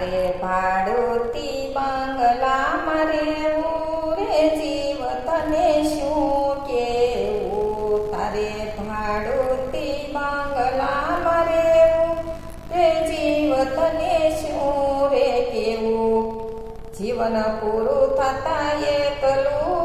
તારે ભાડોતી બંગલામાં મારે રે જીવ તને શું કેવું? તારે ભાડોતી બંગલામાં મારે રે જીવ તને શું રે કેવું? જીવન પૂરું થતા એકલું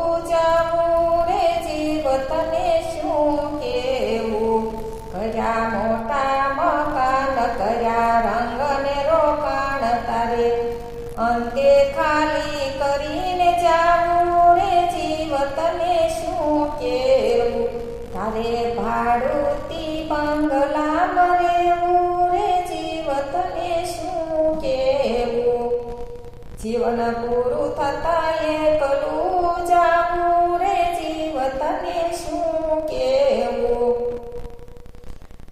તારે ભાડુતી બંગલા મરે રે જીવતને શું કેવું? જીવન પૂરું થતા એકલું જાવું, રે જીવતને શું કેવું?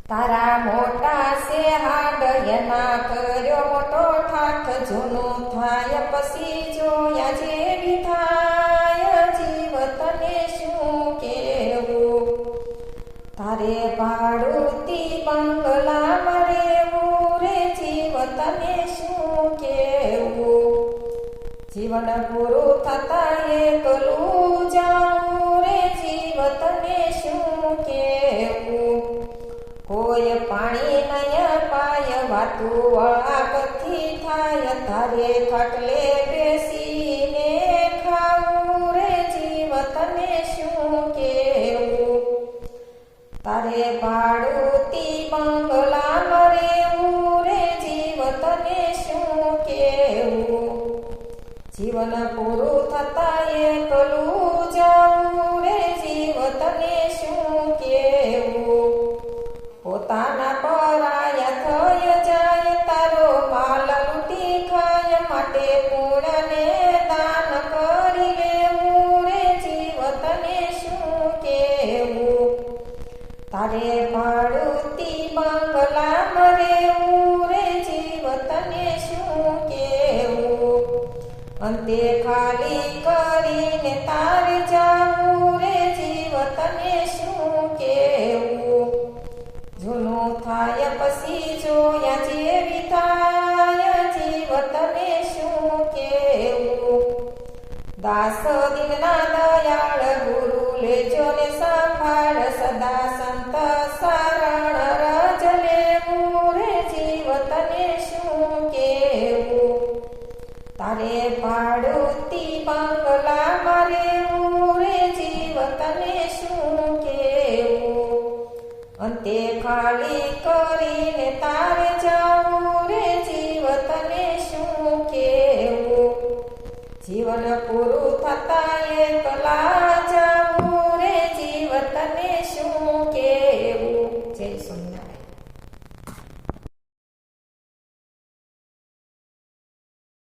તારા મોટા સે હાડ એના કર્યો મોટો થાક જૂનું થાય પછી જોયા જેવી જીવન પૂરું થતા એકલું જાવું રે જીવ તને શું કેવું કોઈ પાણી નય પાય વાતું વળાકથી થાય તારે ખાટલે બેસીને ખાવું રે જીવ તને શું કેવું તારે ભાડુતી બંગલામાં જીવન પૂરું થતા એકલું જાવું રે જીવતને શું કેવું? પોતાના પરાયા થઈ જાય તારો માલ લૂંટી ખાય માટે પૂર્ણને દાન કરી લેવું રે જીવતને શું કેવું? તારે ભાડુતી બંગલામાં રહેવું અંતે ખાલી કરીને તારે જાવું રે જીવ તને શું કેવું? જૂનું થાય પછી જોયા જેવી થાય જીવ તને શું કેવું? દાસ દિનના દયાળ ગુરુ લેજો ને સંભાળ, સદા સંત શરણ મારે ભાડુતી બંગલા મારે રે જીવ તને શું કેવું? અંતે ખાલી કરીને તારે જાવું રે જીવ તને શું કેવું? જીવન પૂરું થતા કલા જાવું રે જીવ તને શું કેવું? જય સોમનાથ